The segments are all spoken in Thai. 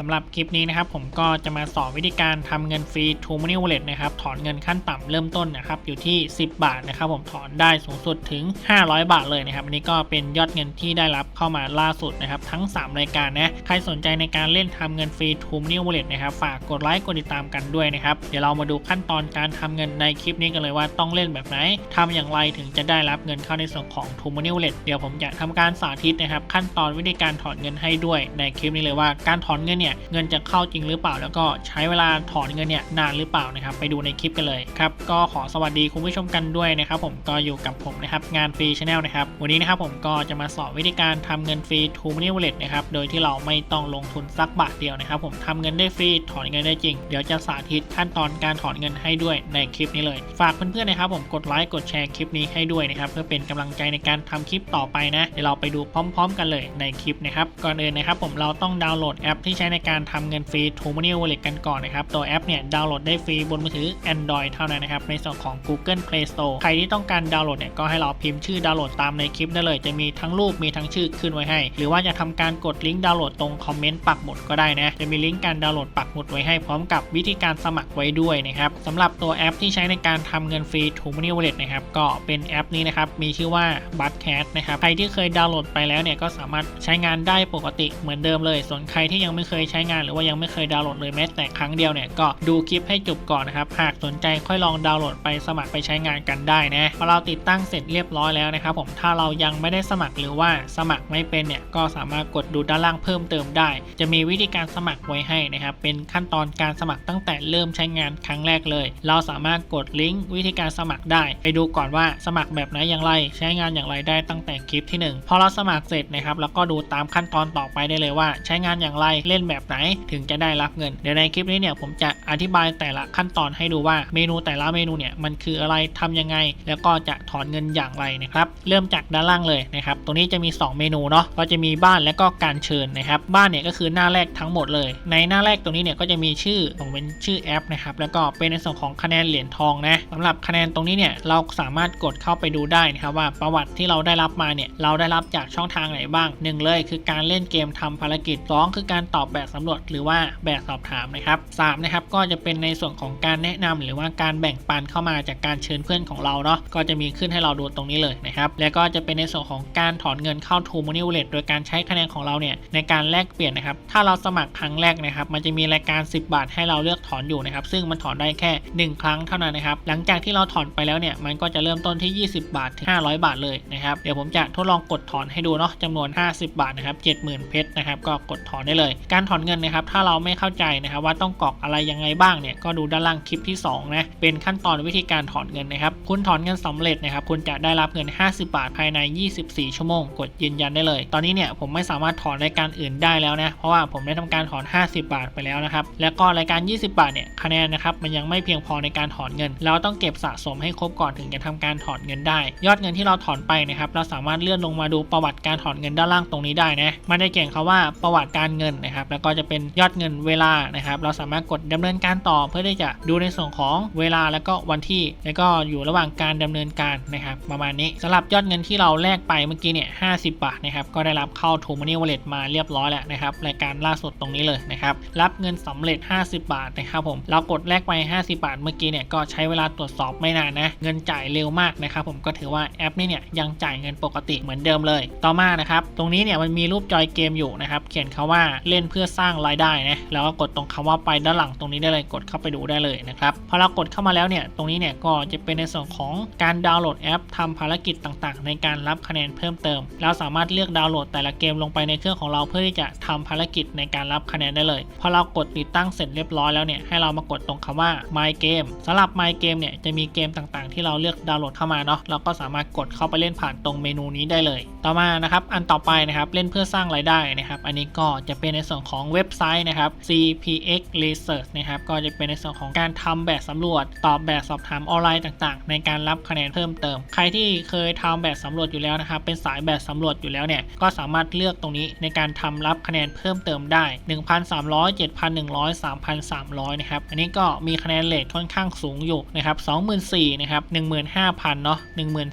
สำหรับคลิปนี้นะครับผมก็จะมาสอนวิธีการทำเงินฟรี t o Money Wallet นะครับถอนเงินขั้นต่ำเริ่มต้นนะครับอยู่ที่ 10 บาทนะครับผมถอนได้สูงสุดถึง 500 บาทเลยนะครับอันนี้ก็เป็นยอดเงินที่ได้รับเข้ามาล่าสุดนะครับทั้ง 3 รายการนะใครสนใจในการเล่นทำเงินฟรี t o Money Wallet นะครับฝากกดไลค์กดติดตามกันด้วยนะครับเดี๋ยวเรามาดูขั้นตอนการทำเงินในคลิปนี้กันเลยว่าต้องเล่นแบบไหนทำอย่างไรถึงจะได้รับเงินเข้าในส่วนของ t o Money Wallet เดี๋ยวผมจะทำการสาธิตนะครับขั้นตอนวิธีการถอนเงินให้ด้วยในคลิปนี้เลยว่าการถอนเงินเนี่ยเงินจะเข้าจริงหรือเปล่า แล้วก็ใช้เวลาถอนเงินเนี่ยนานหรือเปล่านะครับไปดูในคลิปกันเลยครับก็ขอสวัสดีคุณผู้ชมกันด้วยนะครับผมก็อยู่กับผมนะครับงานฟรีชาแนลนะครับวันนี้นะครับผมก็จะมาสอนวิธีการทำเงินฟรี t o Money Wallet นะครับโดยที่เราไม่ต้องลงทุนสักบาทเดียวนะครับผมทำเงินได้ฟรีถอนเงินได้จริง เดี๋ยวจะสาธิตขั้นตอนการถอนเงินให้ด้วยในคลิปนี้เลย ฝากเพื่อนๆนะครับผมกดไลค์กดแชร์คลิปนี้ให้ด้วยนะครับเพื่อเป็นกำลังใจในการทำคลิปต่อไปนะเดี๋ยวเราไปดูพร้อม ๆ กันเลยในคลิปนะครับก่อนอื่นนะครับผมเราต้องดาวน์โหลดแอปที่ใช้ในการทำเงินฟรี t o Money Wallet กันก่อนนะครับ ตัวแอปเนี่ยดาวน์โหลดได้ฟรีบนมือถือ Android เท่านั้นนะครับ ในส่วนของ Google Play Store ใครที่ต้องการดาวน์โหลดเนี่ยก็ให้เราพิมพ์ชื่อดาวน์โหลดตามในคลิปได้เลย จะมีทั้งรูปมีทั้งชื่อขึ้นไว้ให้ หรือว่าจะทำการกดลิงก์ดาวน์โหลดตรงคอมเมนต์ปักหมุดก็ได้นะ จะมีลิงก์การดาวน์โหลดปักหมุดไว้ให้พร้อมกับวิธีการสมัครไว้ด้วยนะครับสำหรับตัวแอปที่ใช้ในการทำเงินฟรี t o Money Wallet นะครับก็เป็นแอปนี้นะครับมีชื่อว่า b u t c a t นะครับใครที่เคยดาวน์โหลดไปแล้วเนี่ยก็สามารถใช้งานได้ปกติเหมือนเดิมเลย ส่วนใครที่ยังไม่เคยใช้งานหรือว่ายังไม่เคยดาวน์โหลดเลยแม้แต่ครั้งเดียวเนี่ยก็ดูคลิปให้จบก่อนนะครับหากสนใจค่อยลองดาวน์โหลดไปสมัครไปใช้งานกันได้นะพอเราติดตั้งเสร็จเรียบร้อยแล้วนะครับผมถ้าเรายังไม่ได้สมัครหรือว่าสมัครไม่เป็นเนี่ยก็สามารถกดดูด้านล่างเพิ่มเติมได้ จะมีวิธีการสมัครไว้ให้นะครับเป็นขั้นตอนการสมัครตั้งแต่เริ่มใช้งานครั้งแรกเลย เราสามารถกดลิงก์วิธีการสมัครได้ ไปดูก่อนว่าสมัครแบบไหนอย่างไร ใช้งานอย่างไรได้ตั้งแต่คลิปที่ 1 พอเราสมัครเสร็จนะครับแล้วก็ดูตามขั้นตอนต่อไปได้เลยว่า ใช้งานอย่างไรเล่นแบบไหนถึงจะได้รับเงิน เดี๋ยวในคลิปนี้เนี่ยผมจะอธิบายแต่ละขั้นตอนให้ดูว่าเมนูแต่ละเมนูเนี่ยมันคืออะไรทำยังไง แล้วก็จะถอนเงินอย่างไรนะครับเริ่มจากด้านล่างเลยนะครับตรงนี้จะมี 2 เมนูเนาะก็จะมีบ้านและก็การเชิญนะครับบ้านเนี่ยก็คือหน้าแรกทั้งหมดเลย ในหน้าแรกตรงนี้เนี่ยก็จะมีชื่อของเป็นชื่อแอปนะครับแล้วก็เป็นในส่วนของคะแนนเหรียญทองนะสำหรับคะแนนตรงนี้เนี่ยเราสามารถกดเข้าไปดูได้นะครับว่าประวัติที่เราได้รับมาเนี่ยเราได้รับจากช่องทางไหนบ้างหนึ่งเลยคือการเล่นเกมทำภารกิจ 2 คือการตอบแบบสำรวจหรือว่าแบบสอบถามนะครับสามนะครับก็จะเป็นในส่วนของการแนะนำหรือว่าการแบ่งปันเข้ามาจากการเชิญเพื่อนของเราเนาะก็จะมีขึ้นให้เราดูตรงนี้เลยนะครับแล้วก็จะเป็นในส่วนของการถอนเงินเข้า True Money Wallet โดยการใช้คะแนนของเราเนี่ยในการแลกเปลี่ยนนะครับถ้าเราสมัครครั้งแรกนะครับมันจะมีรายการ 10 บาทให้เราเลือกถอนอยู่นะครับซึ่งมันถอนได้แค่ 1 ครั้งเท่านั้นนะครับหลังจากที่เราถอนไปแล้วเนี่ยมันก็จะเริ่มต้นที่ 20 บาทถึง500 บาทเลยนะครับเดี๋ยวผมจะทดลองกดถอนให้ดูเนาะจำนวน 50 บาทนะครับ70,000เพชรนะครับก็กดถอนได้เลย การถอนเงินนะครับ ถ้าเราไม่เข้าใจนะครับว่าต้องกรอกอะไรยังไงบ้างเนี่ยก็ดูด้านล่างคลิปที่2นะเป็นขั้นตอนวิธีการถอนเงินนะครับ คุณถอนเงินสำเร็จนะครับ คุณจะได้รับเงิน 50 บาทภายใน 24 ชั่วโมง กดยืนยันได้เลย ตอนนี้เนี่ยผมไม่สามารถถอนรายการอื่นได้แล้วนะเพราะว่าผมได้ทำการถอน 50 บาทไปแล้วนะครับแล้วก็รายการ 20 บาทเนี่ยคะแนนนะครับมันยังไม่เพียงพอในการถอนเงิน เราต้องเก็บสะสมให้ครบก่อนถึงจะทำการถอนเงินได้ ยอดเงินที่เราถอนไปนะครับเราสามารถเลื่อนลงมาดูประวัติการถอนเงินด้านล่างตรงนี้ได้นะมันได้เขียนคาว่าประวัติการเงินนะครับแล้วก็จะเป็นยอดเงินเวลานะครับ เราสามารถกดดำเนินการต่อเพื่อที่จะดูในส่วนของเวลาแล้วก็วันที่ แล้วก็อยู่ระหว่างการดำเนินการนะครับประมาณนี้สำหรับยอดเงินที่เราแลกไปเมื่อกี้เนี่ย50บาทนะครับก็ได้รับเข้า t o Money Wallet มาเรียบร้อยแล้วนะครับรายการล่าสุดตรงนี้เลยนะครับรับเงินสำเร็จ 50 บาทนะครับผมเรากดแลกไป 50 บาทเมื่อกี้เนี่ยก็ใช้เวลาตรวจสอบไม่นานนะเงินจ่ายเร็วมากนะครับผมก็ถือว่าแอปนี้เนี่ยยังจ่ายเงินปกติเหมือนเดิมเลย ต่อมานะครับตรงนี้เนี่ยมันมีรูปจอยเกมอยู่นะครับเขียนคาว่าเล่นเพื่อสร้างรายได้นะแล้วก็กดตรงคำว่าไปด้านหลังตรงนี้ได้เลยกดเข้าไปดูได้เลยนะครับพอเรากดเข้ามาแล้วเนี่ยตรงนี้เนี่ยก็จะเป็นในส่วนของการดาวน์โหลดแอปทำภารกิจต่างๆ ในการรับคะแนนเพิ่มเติม เราสามารถเลือกดาวน์โหลดแต่ละเกมลงไปในเครื่องของเราเพื่อที่จะทำภารกิจในการรับคะแนนได้เลยพอเรากดติดตั้งเสร็จเรียบร้อยแล้วเนี่ยให้เรามากดตรงคำว่า My Game สำหรับ My Game เนี่ยจะมีเกมต่างๆ ที่เราเลือกดาวน์โหลดเข้ามาเนาะเราก็สามารถกดเข้าไปเล่นผ่านตรงเมนูนี้ได้เลย ต่อมานะครับอันต่อไปนะครับเล่นเพื่อสร้างรายได้นะครับ อันนี้ก็จะเป็นในส่วนของสองเว็บไซต์นะครับ CPX Research นะครับก็จะเป็นในส่วนของการทำแบบสำรวจ ตอบแบบสอบถามออนไลน์ต่างๆ ในการรับคะแนนเพิ่มเติม ใครที่เคยทำแบบสำรวจอยู่แล้วนะครับเป็นสายแบบสำรวจอยู่แล้วเนี่ยก็สามารถเลือกตรงนี้ในการทำรับคะแนนเพิ่มเติมได้ 1,300 7,100 3,300 นะครับ อันนี้ก็มีคะแนนเลทค่อนข้างสูงอยู่นะครับ24,000นะครับ15,000เนาะ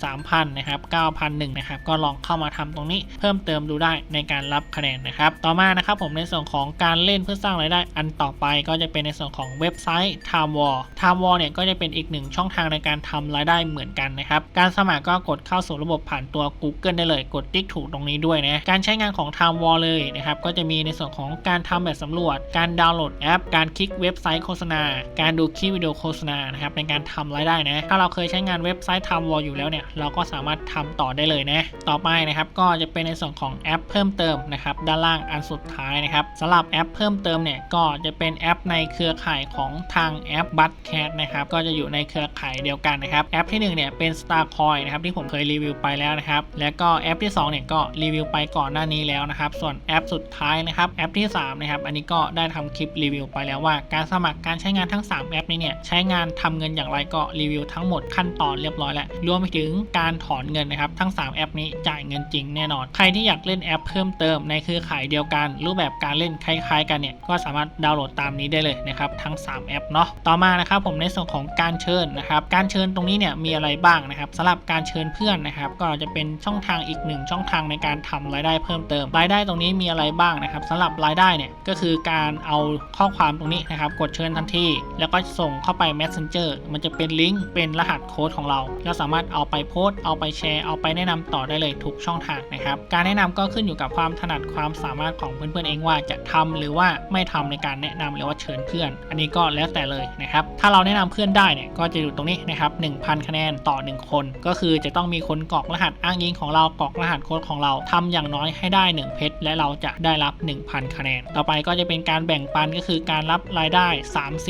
13,000นะครับ9,001นะครับก็ลองเข้ามาทำตรงนี้เพิ่มเติมดูได้ในการรับคะแนนนะครับ ต่อมานะครับผมในส่วนของการเล่นเพื่อสร้างรายได้อันต่อไปก็จะเป็นในส่วนของเว็บไซต์ Time War Time War เนี่ยก็จะเป็นอีกหนึ่งช่องทางในการทำรายได้เหมือนกันนะครับ การสมัครก็กดเข้าสู่ระบบผ่านตัว Google ได้เลยกดติ๊กถูกตรงนี้ด้วยนะการใช้งานของ Time War เลยนะครับก็จะมีในส่วนของการทำแบบสำรวจ การดาวน์โหลดแอป การคลิกเว็บไซต์โฆษณา การดูคลิปวิดีโอโฆษณานะครับในการทำรายได้นะถ้าเราเคยใช้งานเว็บไซต์ Time War อยู่แล้วเนี่ยเราก็สามารถทำต่อได้เลยนะต่อไปนะครับก็จะเป็นในส่วนของแอปเพิ่มเติมนะครับด้านล่างอันสุดท้ายนะครับสำหรับแอปเพิ่มเติมเนี่ยก็จะเป็นแอปในเครือข่ายของทางแอป b u t c a t นะครับก็จะอยู่ในเครือข่ายเดียวกันนะครับแอปที่หนึ่งเนี่ยเป็น Starcoin นะครับที่ผมเคยรีวิวไปแล้วนะครับแล้วก็แอปที่สองเนี่ยก็รีวิวไปก่อนหน้านี้แล้วนะครับส่วนแอปสุดท้ายนะครับแอปที่สามนะครับอันนี้ก็ได้ทำคลิปรีวิวไปแล้วว่า การสมัครการใช้งานทั้ง 3 แอปนี้เนี่ยใช้งานทำเงินอย่างไรก็รีวิวทั้งหมดขั้นตอนเรียบร้อยแล้วรวมไปถึงการถอนเงินนะครับทั้ง 3 แอปนี้จ่ายเงินจริงแน่นอน ใครที่อยากเล่นแอปเพิ่มเติมในเครือข่ายเดียวกันรูปแบบการเล่นคล้ายๆ กันเนี่ยก็สามารถดาวน์โหลดตามนี้ได้เลยนะครับทั้ง 3 แอปเนาะต่อมานะครับผมในส่วนของการเชิญนะครับการเชิญตรงนี้เนี่ยมีอะไรบ้างนะครับสำหรับการเชิญเพื่อนนะครับก็จะเป็นช่องทางอีกหนึ่งช่องทางในการทำรายได้เพิ่มเติมรายได้ตรงนี้มีอะไรบ้างนะครับสำหรับรายได้เนี่ยก็คือการเอาข้อความตรงนี้นะครับกดเชิญทันทีแล้วก็ส่งเข้าไป Messenger มันจะเป็นลิงก์เป็นรหัสโค้ดของเราเราสามารถเอาไปโพสต์เอาไปแชร์เอาไปแนะนำต่อได้เลยทุกช่องทางนะครับการแนะนำก็ขึ้นอยู่กับความถนัดความสามารถของเพื่อนๆเองว่าจะทำหรือว่าไม่ทำในการแนะนำหรือว่าเชิญเพื่อน อันนี้ก็แล้วแต่เลยนะครับ ถ้าเราแนะนำเพื่อนได้เนี่ยก็จะอยู่ตรงนี้นะครับ1,000 คะแนนต่อ 1 คน ก็คือจะต้องมีคนกรอกรหัสอ้างอิงของเรากรอกรหัสโค้ดของเราทำอย่างน้อยให้ได้ 1 เพชรและเราจะได้รับ 1,000 คะแนน ต่อไปก็จะเป็นการแบ่งปันก็คือการรับรายได้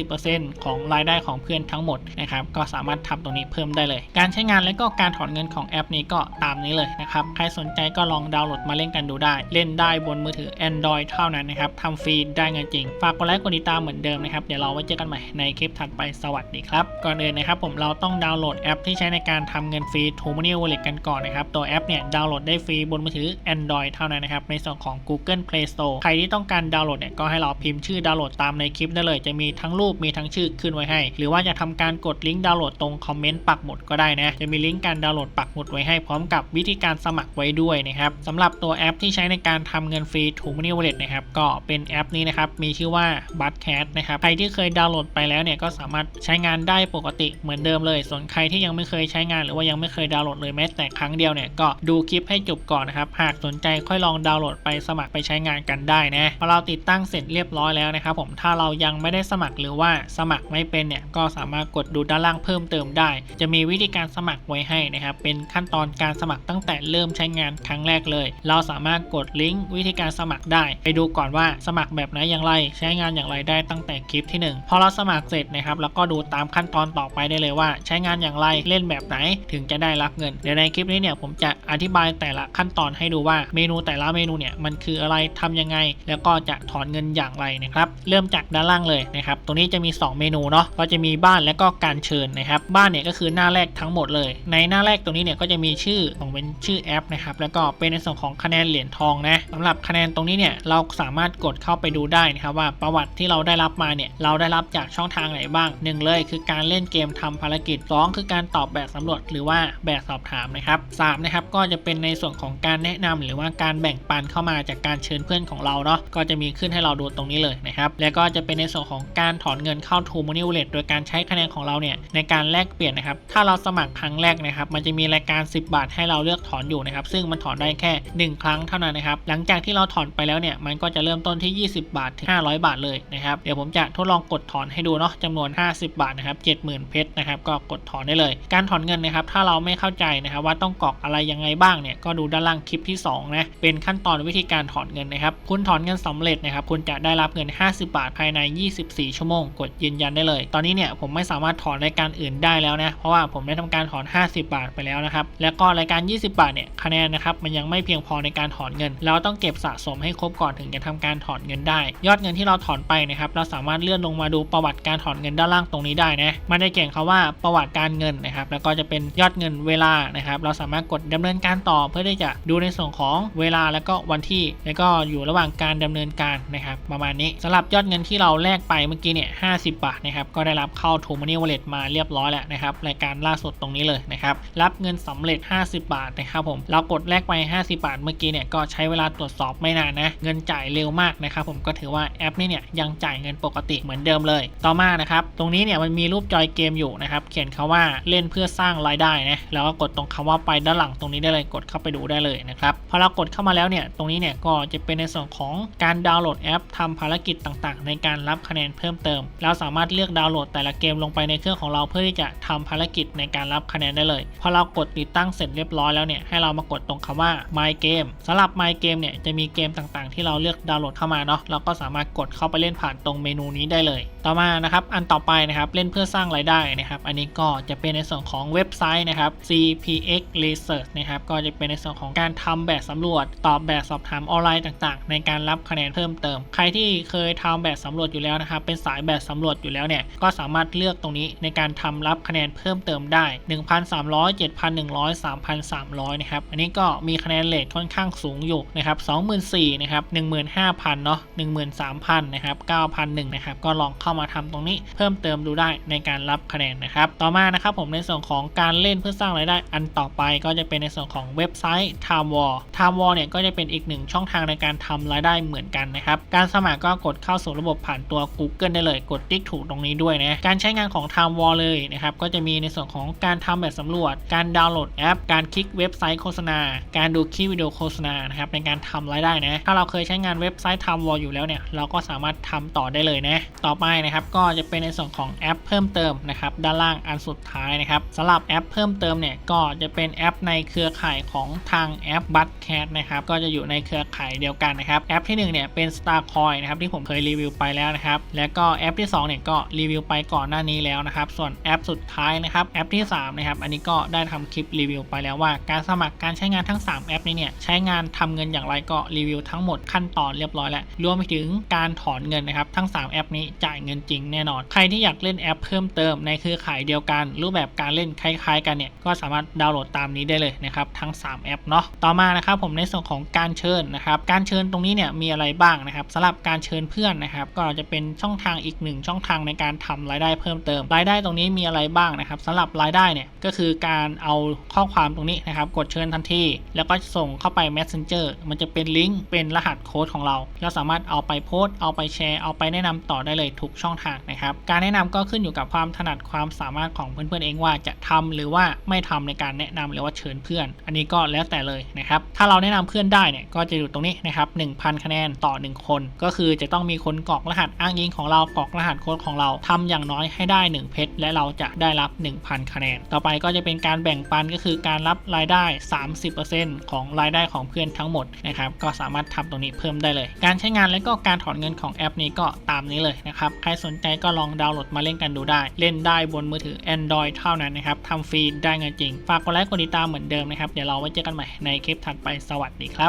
30%ของรายได้ของเพื่อนทั้งหมดนะครับก็สามารถทำตรงนี้เพิ่มได้เลย การใช้งานและก็การถอนเงินของแอปนี้ก็ตามนี้เลยนะครับใครสนใจก็ลองดาวน์โหลดมาเล่นกันดูได้ เล่นได้บนมือถือ Android เท่านั้นนะครับทำฟรีได้เงินจริง ฝากกดไลค์กดติดตามเหมือนเดิมนะครับ เดี๋ยวเราไว้เจอกันใหม่ในคลิปถัดไปสวัสดีครับ ก่อนอื่นนะครับผมเราต้องดาวน์โหลดแอปที่ใช้ในการทำเงินฟรี t o m o n e y Wallet กันก่อนนะครับ ตัวแอปเนี่ยดาวน์โหลดได้ฟรีบนมือถือ Android เท่านั้นนะครับ ในส่วนของ Google Play Store ใครที่ต้องการดาวน์โหลดเนี่ยก็ให้เราพิมพ์ชื่อดาวน์โหลดตามในคลิปได้เลย จะมีทั้งรูปมีทั้งชื่อขึ้นไว้ให้ หรือว่าจะทำการกดลิงก์ดาวน์โหลดตรงคอมเมนต์ปักหมุดก็ได้นะ จะมีลิงก์การดาวน์โหลดปักหมุดไว้ให้พร้อมกับวิธีการสมัครไว้ด้วยนะครับสำหรับตัวแอปที่ใช้ในการทำเงินฟรี t o m o n e y Wallet นะครับกเป็นแอปนี้นะครับ มีชื่อว่า b u t c a t นะครับ ใครที่เคยดาวน์โหลดไปแล้วเนี่ยก็สามารถใช้งานได้ปกติเหมือนเดิมเลย ส่วนใครที่ยังไม่เคยใช้งานหรือว่ายังไม่เคยดาวน์โหลดเลยแม้แต่ครั้งเดียวเนี่ยก็ดูคลิปให้จบก่อนนะครับ หากสนใจค่อยลองดาวน์โหลดไปสมัครไปใช้งานกันได้นะพอเราติดตั้งเสร็จเรียบร้อยแล้วนะครับผม ถ้าเรายังไม่ได้สมัครหรือว่าสมัครไม่เป็นเนี่ยก็สามารถกดดูด้านล่างเพิ่มเติมได้ จะมีวิธีการสมัครไว้ให้นะครับ เป็นขั้นตอนการสมัครตั้งแต่เริ่มใช้งานครั้งแรกเลย เราสามารถกดลิงก์วิธีการสมัครได้ ไปดูก่อนว่าสมัครแบบไหนอย่างไร ใช้งานอย่างไรได้ตั้งแต่คลิปที่หนึ่งพอเราสมัครเสร็จนะครับแล้วก็ดูตามขั้นตอนต่อไปได้เลยว่า ใช้งานอย่างไรเล่นแบบไหนถึงจะได้รับเงิน เดี๋ยวในคลิปนี้เนี่ยผมจะอธิบายแต่ละขั้นตอนให้ดูว่าเมนูแต่ละเมนูเนี่ยมันคืออะไรทำยังไง แล้วก็จะถอนเงินอย่างไรนะครับเริ่มจากด้านล่างเลยนะครับตรงนี้จะมี 2 เมนูเนาะก็จะมีบ้านและก็การเชิญนะครับบ้านเนี่ยก็คือหน้าแรกทั้งหมดเลย ในหน้าแรกตรงนี้เนี่ยก็จะมีชื่อของเป็นชื่อแอปนะครับแล้วก็เป็นในส่วนของคะแนนเหรียญทองนะสำหรับคะแนนตรงนี้เนี่ยเราสามารถกดเข้าไปดูได้นะครับว่าประวัติที่เราได้รับมาเนี่ยเราได้รับจากช่องทางไหนบ้างหนึ่งเลยคือการเล่นเกมทำภารกิจ 2 คือการตอบแบบสำรวจหรือว่าแบบสอบถามนะครับสามนะครับก็จะเป็นในส่วนของการแนะนำหรือว่าการแบ่งปันเข้ามาจากการเชิญเพื่อนของเราเนาะก็จะมีขึ้นให้เราดูตรงนี้เลยนะครับแล้วก็จะเป็นในส่วนของการถอนเงินเข้า t o m o n e y Wallet โดยการใช้คะแนนของเราเนี่ยในการแลกเปลี่ยนนะครับถ้าเราสมัครครั้งแรกนะครับมันจะมีรายการ 10 บาทให้เราเลือกถอนอยู่นะครับซึ่งมันถอนได้แค่ 1 ครั้งเท่านั้นนะครับหลังจากที่เราถอนไปแล้วเนี่ยมันก็จะเริ่มต้นที่ 20 บาทถึง 500 บาทเลยนะครับ เดี๋ยวผมจะทดลองกดถอนให้ดูเนาะจำนวน 50 บาทนะครับ70,000 เพชรนะครับ ก็กดถอนได้เลย การถอนเงินนะครับ ถ้าเราไม่เข้าใจนะครับว่าต้องกรอกอะไรยังไงบ้างเนี่ย ก็ดูด้านล่างคลิปที่2นะ เป็นขั้นตอนวิธีการถอนเงินนะครับ คุณถอนเงินสำเร็จนะครับ คุณจะได้รับเงิน 50 บาทภายใน 24 ชั่วโมง กดยืนยันได้เลย ตอนนี้เนี่ยผมไม่สามารถถอนรายการอื่นได้แล้วนะ เพราะว่าผมได้ทำการถอน 50 บาทไปแล้วนะครับ แล้วก็รายการ 20 บาทเนี่ย คะแนนนะครับ มันยังไม่เพียงพอในการถอนเงิน เราต้องเก็บสะสมให้ครบก่อนถึงจะทำการถอนเงินได้ ยอดเงินที่เราถอนไปนะครับเราสามารถเลื่อนลงมาดูประวัติการถอนเงินด้านล่างตรงนี้ได้นะมันได้เขียนคาว่าประวัติการเงินนะครับแล้วก็จะเป็นยอดเงินเวลานะครับเราสามารถกดดำเนินการต่อเพื่อที่จะดูในส่วนของเวลาแล้วก็วันที่ แล้วก็อยู่ระหว่างการดำเนินการนะครับประมาณนี้สำหรับยอดเงินที่เราแลกไปเมื่อกี้เนี่ย50บาทนะครับก็ได้รับเข้า t o m o n e y Wallet มาเรียบร้อยแล้วนะครับรายการล่าสุดตรงนี้เลยนะครับรับเงินสำเร็จ 50 บาทนะครับผมเรากดแลกไป 50 บาทเมื่อกี้เนี่ยก็ใช้เวลาตรวจสอบไม่นานนะเงินจ่ายเร็วมากนะครับผมก็ถือว่าแอปนี้เนี่ยยังจ่ายเงินปกติเหมือนเดิมเลย ต่อมานะครับตรงนี้เนี่ยมันมีรูปจอยเกมอยู่นะครับเขียนคาว่าเล่นเพื่อสร้างรายได้นะแล้วก็กดตรงคำว่าไปด้านหลังตรงนี้ได้เลยกดเข้าไปดูได้เลยนะครับพอเรากดเข้ามาแล้วเนี่ยตรงนี้เนี่ยก็จะเป็นในส่วนของการดาวน์โหลดแอปทำภารกิจต่างๆ ในการรับคะแนนเพิ่มเติม เราสามารถเลือกดาวน์โหลดแต่ละเกมลงไปในเครื่องของเราเพื่อที่จะทำภารกิจในการรับคะแนนได้เลยพอเรากดติดตั้งเสร็จเรียบร้อยแล้วเนี่ยให้เรามากดตรงคำว่า My Game สำหรับ My Game เนี่ยจะมีเกมต่างๆ ที่เราเลือกดาวน์โหลดเข้ามาเนาะเราก็สามารถกดเข้าไปเล่นผ่านตรงเมนูนี้ได้เลยต่อมานะครับอันต่อไปนะครับเล่นเพื่อสร้างรายได้นะครับ อันนี้ก็จะเป็นในส่วนของเว็บไซต์นะครับ CPX Research นะครับก็จะเป็นในส่วนของการทำแบบสำรวจ ตอบแบบสอบถามออนไลน์ต่างๆ ในการรับคะแนนเพิ่มเติม ใครที่เคยทำแบบสำรวจอยู่แล้วนะครับ เป็นสายแบบสำรวจอยู่แล้วเนี่ยก็สามารถเลือกตรงนี้ในการทำรับคะแนนเพิ่มเติมได้ 1,300 7,100 3,300นะครับอันนี้ก็มีคะแนนเลทค่อนข้างสูงอยู่นะครับ24,000นะครับ15,000เนาะ13,000นะครับ9,001นะครับก็ลองเข้ามาทำตรงนี้เพิ่มเติมดูได้ในการรับคะแนนนะครับ ต่อมานะครับผมในส่วนของการเล่นเพื่อสร้างรายได้อันต่อไปก็จะเป็นในส่วนของเว็บไซต์ Time War Time War เนี่ยก็จะเป็นอีกหนึ่งช่องทางในการทำรายได้เหมือนกันนะครับ การสมัครก็กดเข้าสู่ระบบผ่านตัว Google ได้เลย กดติ๊กถูกตรงนี้ด้วยนะ การใช้งานของ Time War เลยนะครับก็จะมีในส่วนของการทำแบบสำรวจ การดาวน์โหลดแอป การคลิกเว็บไซต์โฆษณา การดูคลิปวิดีโอโฆษณานะครับในการทำรายได้นะ ถ้าเราเคยใช้งานเว็บไซต์ Time War อยู่แล้วเนี่ยเราก็สามารถทำต่อได้เลยนะ ต่อไปนะครับก็จะเป็นในส่วนของแอปเพิ่มเติมนะครับด้านล่างอันสุดท้ายนะครับสำหรับแอปเพิ่มเติมเนี่ยก็จะเป็นแอปในเครือข่ายของทางแอป b u t c a t นะครับก็จะอยู่ในเครือข่ายเดียวกันนะครับแอปที่หนึ่งเนี่ยเป็น Starcoin นะครับที่ผมเคยรีวิวไปแล้วนะครับแล้วก็แอปที่สองเนี่ยก็รีวิวไปก่อนหน้านี้แล้วนะครับส่วนแอปสุดท้ายนะครับแอปที่สามนะครับอันนี้ก็ได้ทำคลิปรีวิวไปแล้วว่าการสมัครการใช้งานทั้ง 3 แอปนี้เนี่ยใช้งานทำเงินอย่างไรก็รีวิวทั้งหมดขั้นตอนเรียบร้อยแล้วรวมไปถึงการถอนเงินนะครับทั้ง 3 แอปนี้จ่ายเงินจริงแน่นอน ใครที่อยากเล่นแอปเพิ่มเติมในเครือข่ายเดียวกัน รูปแบบการเล่นคล้ายๆ กันเนี่ยก็สามารถดาวน์โหลดตามนี้ได้เลยนะครับทั้ง 3 แอปเนาะต่อมานะครับผมในส่วนของการเชิญนะครับการเชิญตรงนี้เนี่ยมีอะไรบ้างนะครับสำหรับการเชิญเพื่อนนะครับก็จะเป็นช่องทางอีกหนึ่งช่องทางในการทำรายได้เพิ่มเติม รายได้ตรงนี้มีอะไรบ้างนะครับสำหรับรายได้เนี่ยก็คือการเอาข้อความตรงนี้นะครับกดเชิญทันที แล้วก็ส่งเข้าไป Messenger มันจะเป็นลิงก์เป็นรหัสโค้ดของเรา เราสามารถเอาไปโพสต์เอาไปแชร์เอาไปแนะนำต่อได้เลยทุกช่องทางนะครับ การแนะนำก็ขึ้นอยู่กับความถนัดความสามารถของเพื่อนๆเองว่าจะทำหรือว่าไม่ทำในการแนะนำหรือว่าเชิญเพื่อน อันนี้ก็แล้วแต่เลยนะครับ ถ้าเราแนะนำเพื่อนได้เนี่ยก็จะอยู่ตรงนี้นะครับ1,000 คะแนนต่อ 1 คน ก็คือจะต้องมีคนกรอกรหัสอ้างอิงของเรากรอกรหัสโค้ดของเราทำอย่างน้อยให้ได้ 1 เพชรและเราจะได้รับ 1,000 คะแนน ต่อไปก็จะเป็นการแบ่งปันก็คือการรับรายได้ 30%ของรายได้ของเพื่อนทั้งหมดนะครับก็สามารถทำตรงนี้เพิ่มได้เลย การใช้งานและก็การถอนเงินของแอปนี้ก็ตามนี้เลยนะครับใครสนใจก็ลองดาวน์โหลดมาเล่นกันดูได้ เล่นได้บนมือถือ Android เท่านั้นนะครับทำฟรีได้เงินจริง ฝากกดไลค์กดติดตามเหมือนเดิมนะครับ เดี๋ยวเราไว้เจอกันใหม่ในคลิปถัดไปสวัสดีครับ